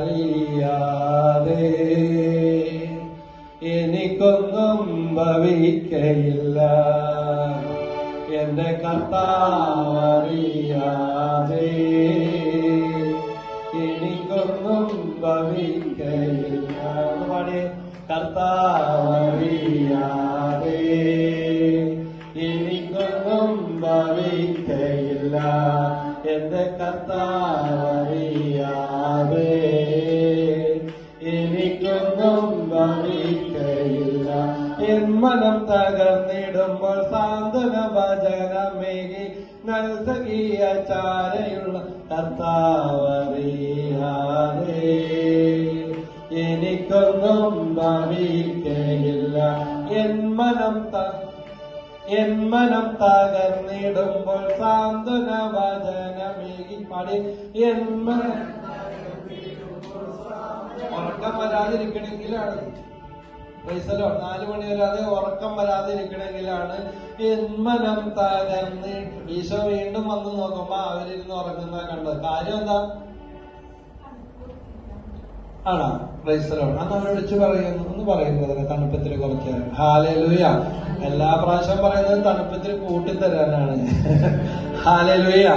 അറിയാതെ എനിക്കൊന്നും ഭവിക്കയില്ല. എന്റെ കർത്താവറിയാതെ എനിക്കൊന്നും ഭവിക്കയില്ല. പാടി കർത്താവറിയാതെ എനിക്കൊന്നും ഭവിക്കയില്ല. എന്റെ കർത്താവറിയാതെ ഭവിക്കയില്ല എൻ മനം തകർന്നിടുമ്പോൾ സാന്ത്വന വചനമേകി നൽസകീയ ചാരയുള്ള കർത്താവറിയാതെ. എനിക്കൊന്നും ഭവിക്കയില്ല. എൻ മനം ത എൻ മനം തകർന്നിടുമ്പോൾ സാന്ത്വന വചനമേകി പാടി മനം ഉറക്കം വരാതിരിക്കണമെങ്കിലാണ്. പൈസലോ നാലു മണി വരാതെ ഉറക്കം വരാതിരിക്കണമെങ്കിലാണ് എന്മനം തകർന്ന് ഈശോ വീണ്ടും വന്ന് നോക്കുമ്പോ അവരിരുന്ന് ഉറങ്ങുന്ന കണ്ടത്. കാര്യം എന്താ? ആണോ? പ്രൈസലോ അന്ന് വിളിച്ച് പറയുന്നു. എന്ന് പറയുന്നത് തണുപ്പത്തിൽ ഹാലലൂയ ഹാലലുയ. എല്ലാ പ്രാവശ്യം പറയുന്നത് തണുപ്പത്തിൽ കൂട്ടിത്തരാനാണ്. ഹാലലുയ.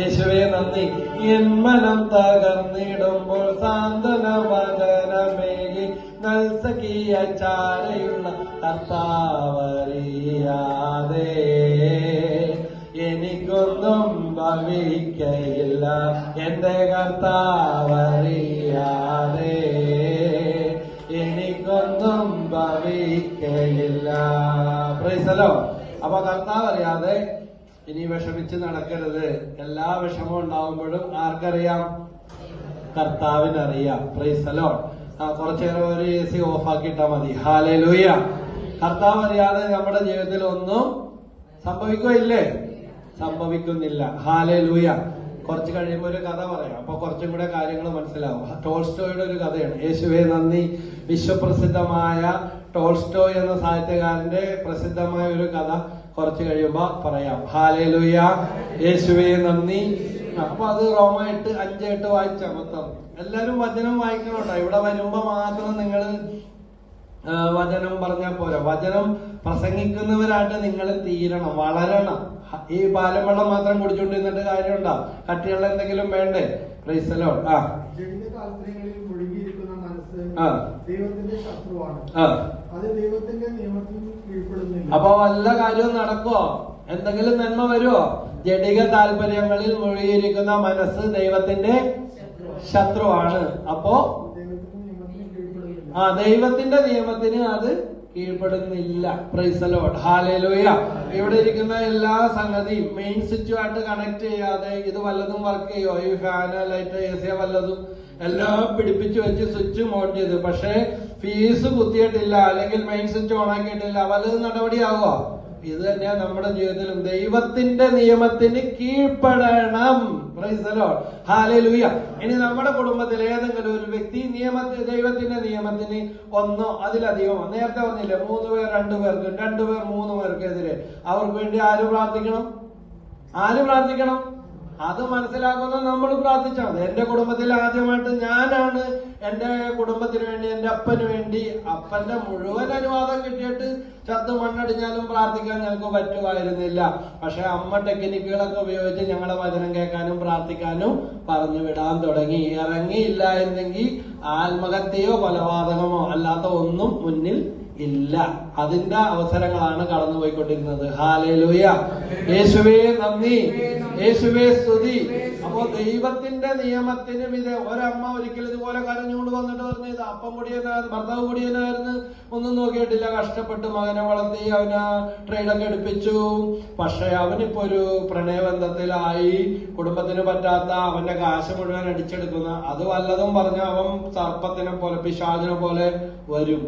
യേശുവേ നന്ദി. എന്മനം തകർന്നിടുമ്പോൾ സാന്ത്വന വചനമേകി നൽസകീയ ചാരയുള്ള കർത്താവറിയാതെ എനിക്കൊന്നും ഭവിക്കയില്ല. എന്റെ കർത്താവറിയാതെ എനിക്കൊന്നും ഭവിക്കയില്ല. പ്രൈസലോ അപ്പൊ കർത്താവ് അറിയാതെ ഇനി വിഷമിച്ച് നടക്കരുത്. എല്ലാ വിഷമവും ഉണ്ടാവുമ്പോഴും ആർക്കറിയാം? കർത്താവിനറിയാം. പ്രൈസലോ ആ കുറച്ചേരം ഒരു എ സി ഓഫ് ആക്കിയിട്ടാ മതി. ഹാലേ ലൂയ കർത്താവ് അറിയാതെ നമ്മുടെ ജീവിതത്തിൽ ഒന്നും സംഭവിക്കുകയില്ലേ? സംഭവിക്കുന്നില്ല. ഹാലേ ലൂയ കുറച്ച് കഴിയുമ്പോൾ ഒരു കഥ പറയാം. അപ്പൊ കുറച്ചും കൂടെ കാര്യങ്ങൾ മനസ്സിലാവും. ടോൾസ്റ്റോയുടെ ഒരു കഥയാണ്. യേശുവെ നന്ദി. വിശ്വപ്രസിദ്ധമായ ടോൾസ്റ്റോയ് എന്ന സാഹിത്യകാരന്റെ പ്രസിദ്ധമായ ഒരു കഥ കുറച്ച് കഴിയുമ്പോ പറയാം. ഹാലേ ലൂയ യേശുവെ നന്ദി. അപ്പൊ അത് റോമ എട്ട് അഞ്ച് എട്ട് വായിച്ച മൊത്തം. എല്ലാരും വചനം വായിക്കണോട്ടോ ഇവിടെ വരുമ്പോ മാത്രം നിങ്ങൾ വചനം പറഞ്ഞാൽ പോരാ. വചനം പ്രസംഗിക്കുന്നവരായിട്ട് നിങ്ങൾ തീരണം വളരണം. ഈ പാലം വെള്ളം മാത്രം കുടിച്ചോണ്ടിരുന്നിട്ട് കാര്യമുണ്ടോ? കട്ടിയുള്ള എന്തെങ്കിലും വേണ്ടേ? പ്രൈസലോ ആ. അപ്പൊ വല്ല കാര്യവും നടക്കുവോ? എന്തെങ്കിലും നന്മ വരുമോ ജടിക താല്പര്യങ്ങളിൽ മുഴുകിയിരിക്കുന്ന മനസ്സ് ദൈവത്തിന്റെ ശത്രുവാണ്. അപ്പോ ആ ദൈവത്തിന്റെ നിയമത്തിന് അത് കീഴ്പ്പെടുന്നില്ല. പ്രൈസലോട്ട് ഹാലേലൂയ ഇവിടെ ഇരിക്കുന്ന എല്ലാ സംഗതിയും മെയിൻ സ്വിച്ചുമായിട്ട് കണക്ട് ചെയ്യാതെ ഇത് വല്ലതും വർക്ക് ചെയ്യോ? ഈ ഫാന് ലൈറ്റ് എ സി വല്ലതും എല്ലാം പിടിപ്പിച്ചു വെച്ച് സ്വിച്ച് ഓൺ ചെയ്ത്. പക്ഷേ ഫീസ് കുത്തിയിട്ടില്ല. അല്ലെങ്കിൽ മെയിൻ സ്വിച്ച് ഓൺ ആക്കിയിട്ടില്ല. വല്ലതും നടപടിയാവുക ഇത് തന്നെയാ നമ്മുടെ ജീവിതത്തിലും ദൈവത്തിന്റെ നിയമത്തിന് കീഴ്പ്പെടണം. Hallelujah. ഇനി നമ്മുടെ കുടുംബത്തിൽ ഏതെങ്കിലും ഒരു വ്യക്തി നിയമത്തിൽ ദൈവത്തിന്റെ നിയമത്തിന് ഒന്നോ അതിലധികമോ നേരത്തെ പറഞ്ഞില്ലേ മൂന്ന് പേർ രണ്ടു പേർക്ക് രണ്ടു പേർ മൂന്ന് പേർക്കെതിരെ അവർക്ക് വേണ്ടി ആര് പ്രാർത്ഥിക്കണം ആര് പ്രാർത്ഥിക്കണം അത് മനസ്സിലാക്കുന്ന നമ്മൾ പ്രാർത്ഥിച്ചാൽ മതി. എന്റെ കുടുംബത്തിൽ ആദ്യമായിട്ട് ഞാനാണ് എന്റെ കുടുംബത്തിന് വേണ്ടി എന്റെ അപ്പന് വേണ്ടി അപ്പന്റെ മുഴുവൻ അനുവാദം കിട്ടിയിട്ട് ചത്ത് മണ്ണടിഞ്ഞാലും പ്രാർത്ഥിക്കാൻ ഞങ്ങൾക്ക് പറ്റുമായിരുന്നില്ല. പക്ഷെ അമ്മ ടെക്നിക്കുകളൊക്കെ ഉപയോഗിച്ച് ഞങ്ങളെ വചനം കേൾക്കാനും പ്രാർത്ഥിക്കാനും പറഞ്ഞു വിടാൻ തുടങ്ങി. ഇറങ്ങിയില്ല എന്നെങ്കിൽ ആത്മഹത്യയോ കൊലപാതകമോ അല്ലാത്ത ഒന്നും മുന്നിൽ ഇല്ല. അതിന്റെ അവസരങ്ങളാണ് കടന്നുപോയിക്കൊണ്ടിരുന്നത്. ഹാലേലൂയ. യേശുവേ നന്ദി. യേശുവേ സ്തുതി. അപ്പോ ദൈവത്തിന്റെ നിയമത്തിന് വിധേ ഒരമ്മ ഒരിക്കലും ഇതുപോലെ കരഞ്ഞുകൊണ്ട് വന്നിട്ട് പറഞ്ഞു ഇത് അപ്പം കുടിയനായിരുന്നു ഭർത്താവ് കുടിയനായിരുന്നു ഒന്നും നോക്കിയിട്ടില്ല കഷ്ടപ്പെട്ട് മകനെ വളർത്തി അവന് ട്രെയിനൊക്കെ എടുപ്പിച്ചു. പക്ഷെ അവനിപ്പോ ഒരു പ്രണയബന്ധത്തിലായി. കുടുംബത്തിന് പറ്റാത്ത അവന്റെ കാശ് മുഴുവൻ അടിച്ചെടുക്കുന്ന അത് വല്ലതും പറഞ്ഞ അവൻ സർപ്പത്തിനെ പോലെ പിശാചിനെ പോലെ വരും.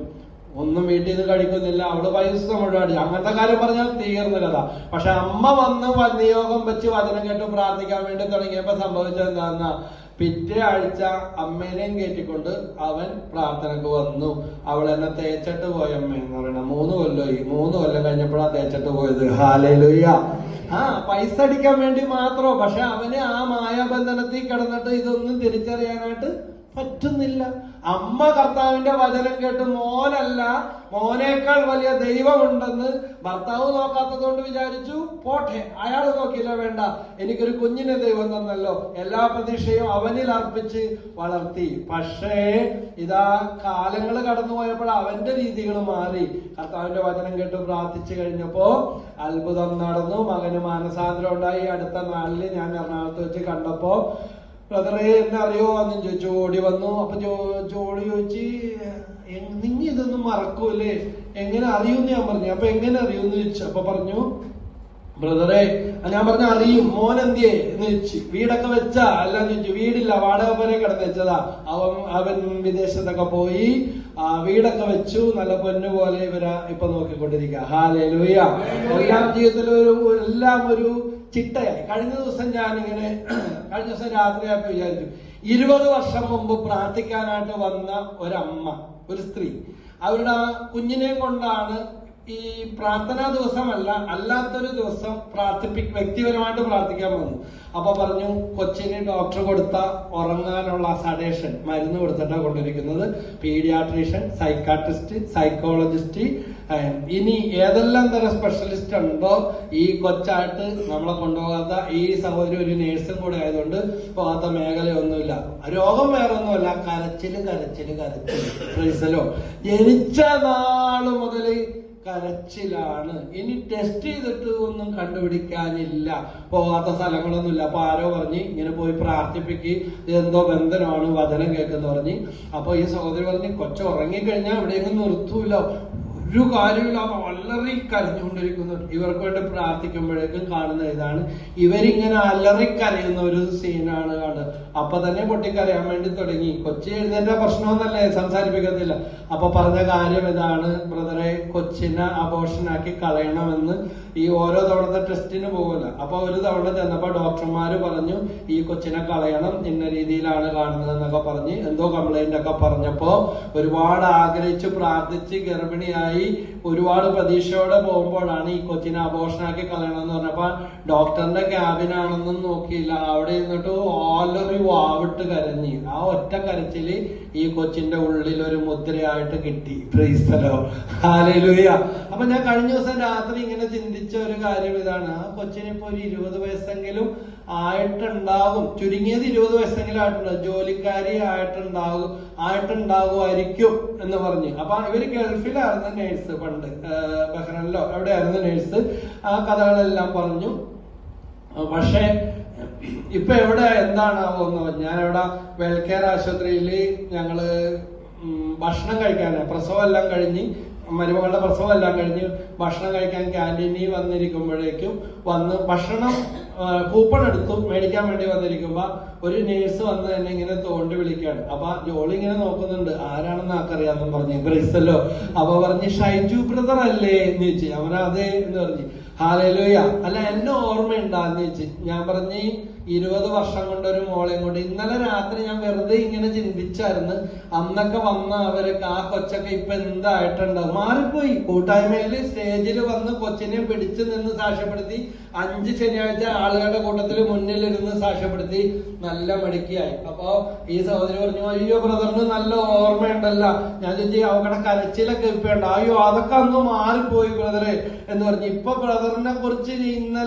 ഒന്നും വീട്ടിൽ നിന്ന് കഴിക്കുന്നില്ല. അവൾ പൈസ മുഴുവടി അങ്ങനത്തെ കാര്യം പറഞ്ഞാൽ തീർന്ന കഥ പക്ഷെ അമ്മ വന്ന് നിയോഗം വെച്ച് വചനം കേട്ട് പ്രാർത്ഥിക്കാൻ വേണ്ടി തുടങ്ങിയപ്പോ സംഭവിച്ചത് എന്താന്നാ? പിറ്റേ ആഴ്ച അമ്മേനെയും കയറ്റിക്കൊണ്ട് അവൻ പ്രാർത്ഥനക്ക് വന്നു. അവൾ എന്നെ തേച്ചിട്ട് പോയ അമ്മ എന്ന് പറയണ. മൂന്ന് കൊല്ലമായി മൂന്ന് കൊല്ലം കഴിഞ്ഞപ്പോഴാണ് തേച്ചിട്ട് പോയത്. ഹാലലുയ്യ ആ പൈസ അടിക്കാൻ വേണ്ടി മാത്രോ? പക്ഷെ അവന് ആ മായാബന്ധനത്തിൽ കിടന്നിട്ട് ഇതൊന്നും തിരിച്ചറിയാനായിട്ട് പറ്റുന്നില്ല. അമ്മ കർത്താവിന്റെ വചനം കേട്ട് മോനല്ല മോനേക്കാൾ വലിയ ദൈവമുണ്ടെന്ന് ഭർത്താവ് നോക്കാത്തത് കൊണ്ട് വിചാരിച്ചു പോട്ടെ അയാൾ നോക്കിയില്ല വേണ്ട എനിക്കൊരു കുഞ്ഞിനെ ദൈവം തന്നല്ലോ. എല്ലാ പ്രതീക്ഷയും അവനിൽ അർപ്പിച്ച് വളർത്തി. പക്ഷേ ഇതാ കാലങ്ങൾ കടന്നു പോയപ്പോൾ അവന്റെ രീതികൾ മാറി. കർത്താവിന്റെ വചനം കേട്ട് പ്രാർത്ഥിച്ചു കഴിഞ്ഞപ്പോ അത്ഭുതം നടന്നു. മകന് മാനസാന്തരം ഉണ്ടായി. അടുത്ത നാളിൽ ഞാൻ എറണാകുളത്ത് വെച്ച് കണ്ടപ്പോ ബ്രദറെ എന്നെ അറിയോ? എന്ന് ചോദിച്ചു. ഓടി വന്നു. അപ്പൊ ജോളി ചോദിച്ചു നിങ്ങ ഇതൊന്നും മറക്കൂലേ എങ്ങനെ അറിയൂന്ന് ഞാൻ പറഞ്ഞു. അപ്പൊ എങ്ങനെ അറിയൂന്ന് ചോദിച്ചു. അപ്പൊ പറഞ്ഞു ബ്രദറെ ഞാൻ പറഞ്ഞ അറിയും. മോൻ എന്തിയേ? എന്ന് ചോദിച്ചു. വീടൊക്കെ വെച്ചാ? അല്ലാന്ന് ചോദിച്ചു. വീടില്ല. വാടക പോലെ കിടന്ന് വെച്ചതാ. അവൻ അവൻ വിദേശത്തൊക്കെ പോയി. ആ വീടൊക്കെ വെച്ചു. നല്ല പൊന്നു പോലെ ഇവരാ ഇപ്പൊ നോക്കിക്കൊണ്ടിരിക്കുക ഹാലേ ലൂയ എല്ലാം ജീവിതത്തിലും ഒരു എല്ലാം ഒരു ചിട്ടയായി. കഴിഞ്ഞ ദിവസം ഞാൻ ഇങ്ങനെ കഴിഞ്ഞ ദിവസം രാത്രിയായപ്പോ വിചാരിച്ചു. ഇരുപത് വർഷം മുമ്പ് പ്രാർത്ഥിക്കാനായിട്ട് വന്ന ഒരമ്മ ഒരു സ്ത്രീ. അവരുടെ ആ കുഞ്ഞിനെ കൊണ്ടാണ് ഈ പ്രാർത്ഥനാ ദിവസമല്ല അല്ലാത്തൊരു ദിവസം പ്രാർത്ഥിപ്പി വ്യക്തിപരമായിട്ട് പ്രാർത്ഥിക്കാൻ വന്നു അപ്പൊ പറഞ്ഞു കൊച്ചിന് ഡോക്ടർ കൊടുത്ത ഉറങ്ങാനുള്ള സഡേഷൻ മരുന്ന് കൊടുത്തിട്ടാണ് കൊണ്ടിരിക്കുന്നത് പീഡിയാട്രീഷ്യൻ സൈക്കാട്രിസ്റ്റ് സൈക്കോളജിസ്റ്റ് ഇനി ഏതെല്ലാം തരം സ്പെഷ്യലിസ്റ്റ് ഉണ്ടോ? ഈ കൊച്ചായിട്ട് നമ്മളെ കൊണ്ടുപോകാത്ത ഈ സഹോദരി ഒരു നേഴ്സും കൂടെ ആയതുകൊണ്ട് പോകാത്ത മേഖലയൊന്നുമില്ല. രോഗം വേറെ ഒന്നുമല്ല കരച്ചിൽ കരച്ചിൽ കരച്ചിൽ. ഫ്രീസലോ ജനിച്ച നാൾ മുതൽ കരച്ചിലാണ്. ഇനി ടെസ്റ്റ് ചെയ്തിട്ട് ഒന്നും കണ്ടുപിടിക്കാനില്ല. പോകാത്ത സ്ഥലങ്ങളൊന്നുമില്ല. അപ്പൊ ആരോ പറഞ്ഞ് ഇങ്ങനെ പോയി പ്രാർത്ഥിപ്പിക്ക്. എന്തോ ബന്ധനമാണ് വചനം കേൾക്കുന്ന പറഞ്ഞ്. അപ്പൊ ഈ സഹോദരി പറഞ്ഞ് കൊച്ചു ഉറങ്ങിക്കഴിഞ്ഞാൽ എവിടെയെങ്കിലും നിർത്തൂല? ഒരു കാര്യമില്ലാതെ അല്ലറി കരഞ്ഞുകൊണ്ടിരിക്കുന്നു. ഇവർക്ക് വേണ്ടി പ്രാർത്ഥിക്കുമ്പോഴേക്കും കാണുന്ന ഇതാണ്. ഇവരിങ്ങനെ അല്ലറി കരയുന്ന ഒരു സീനാണ് കാണുന്നത്. അപ്പൊ തന്നെ പൊട്ടിക്കരയാൻ വേണ്ടി തുടങ്ങി. കൊച്ചി എഴുന്നേറ്റ പ്രശ്നമൊന്നല്ലേ സംസാരിപ്പിക്കത്തില്ല. അപ്പൊ പറഞ്ഞ കാര്യം ഇതാണ്. ബ്രദറെ കൊച്ചിനെ അബോഷനാക്കി കളയണമെന്ന് ഈ ഓരോ തവണത്തെ ടെസ്റ്റിന് പോകില്ല അപ്പൊ ഒരു തവണ ചെന്നപ്പോ ഡോക്ടർമാര് പറഞ്ഞു ഈ കൊച്ചിനെ കളയണം. ഇന്ന രീതിയിലാണ് കാണുന്നത് എന്നൊക്കെ പറഞ്ഞ് എന്തോ കംപ്ലൈന്റ് ഒക്കെ പറഞ്ഞപ്പോ ഒരുപാട് ആഗ്രഹിച്ച് പ്രാർത്ഥിച്ച് ഗർഭിണിയായി ഒരുപാട് പ്രതീക്ഷയോടെ പോകുമ്പോഴാണ് ഈ കൊച്ചിനെ അബോഷനാക്കി കളയണം എന്ന് പറഞ്ഞപ്പോ ഡോക്ടറിന്റെ ക്യാബിനാണെന്നും നോക്കിയില്ല. അവിടെ നിന്നിട്ട് ഓലറി വാവിട്ട് കരഞ്ഞ്. ആ ഒറ്റ കരച്ചിൽ ഈ കൊച്ചിന്റെ ഉള്ളിൽ ഒരു മുദ്രയായിട്ട് കിട്ടി. പ്രീസ്തലോ ഹാലലുയ അപ്പൊ ഞാൻ കഴിഞ്ഞ ദിവസം രാത്രി ഇങ്ങനെ ചിന്തിച്ച ഒരു കാര്യം ഇതാണ്. ആ കൊച്ചിനിപ്പോ ഒരു ഇരുപത് വയസ്സെങ്കിലും ആയിട്ടുണ്ടാകും. ചുരുങ്ങിയത് ഇരുപത് വയസ്സെങ്കിലും ആയിട്ടുണ്ടാകും. ജോലിക്കാരി ആയിട്ടുണ്ടാകും. ആയിട്ടുണ്ടാകുമായിരിക്കും എന്ന് പറഞ്ഞ്. അപ്പൊ ഇവർ ഗൾഫിലായിരുന്നു നേഴ്സ് പണ്ട്. ബഹ്റനിലോ എവിടെയായിരുന്നു നേഴ്സ്. ആ കഥകളെല്ലാം പറഞ്ഞു. പക്ഷേ ഇപ്പൊ എവിടെ എന്താണാവോന്ന് ഞാൻ എവിടെ വെൽകെയർ ആശുപത്രിയിൽ ഞങ്ങൾ ഭക്ഷണം കഴിക്കാനാണ് പ്രസവം എല്ലാം കഴിഞ്ഞ് മരുമകളുടെ പ്രസവം എല്ലാം കഴിഞ്ഞ് ഭക്ഷണം കഴിക്കാൻ ക്യാന്റീനിൽ വന്നിരിക്കുമ്പോഴേക്കും വന്ന് ഭക്ഷണം കൂപ്പൺ എടുത്തു മേടിക്കാൻ വേണ്ടി വന്നിരിക്കുമ്പോ ഒരു നേഴ്സ് വന്ന് എന്നെ ഇങ്ങനെ തോണ്ടി വിളിക്കാണ്. അപ്പൊ ജോളി ഇങ്ങനെ നോക്കുന്നുണ്ട്. ആരാണെന്ന് ആക്കറിയാമെന്ന് പറഞ്ഞു. ബ്രൈസല്ലോ അപ്പൊ പറഞ്ഞ് ഷൈജു ബ്രദർ അല്ലേ എന്ന് ചോദിച്ചു. അവനതേ എന്ന് പറഞ്ഞു. ഹാലലോയ. അല്ല എന്നെ ഓർമ്മയുണ്ടാന്ന് ചോദിച്ചു ഞാൻ പറഞ്ഞ് ഇരുപത് വർഷം കൊണ്ട് ഒരു മോളെയും കൊണ്ട് ഇന്നലെ രാത്രി ഞാൻ വെറുതെ ഇങ്ങനെ ചിന്തിച്ചായിരുന്നു. അന്നൊക്കെ വന്ന അവരൊക്കെ ആ കൊച്ചൊക്കെ ഇപ്പൊ എന്തായിട്ടുണ്ട്? മാറിപ്പോയി. കൂട്ടായ്മയിൽ സ്റ്റേജിൽ വന്ന് കൊച്ചിനെ പിടിച്ചു നിന്ന് സാക്ഷ്യപ്പെടുത്തി അഞ്ച് ശനിയാഴ്ച ആളുകളുടെ കൂട്ടത്തിൽ മുന്നിലിരുന്ന് സാക്ഷ്യപ്പെടുത്തി നല്ല മടുക്കിയായി. അപ്പൊ ഈ സഹോദരി പറഞ്ഞു അയ്യോ ബ്രദറിന് നല്ല ഓർമ്മയുണ്ടല്ല. ഞാൻ ചോദിച്ചു അവരുടെ കരച്ചിലൊക്കെ ഇപ്പൊ ഉണ്ട് അയ്യോ അതൊക്കെ അന്ന് മാറിപ്പോയി ബ്രദറെ. എന്ന് പറഞ്ഞു ഇപ്പൊ ബ്രദറിനെ കുറിച്ച് ഇന്നലെ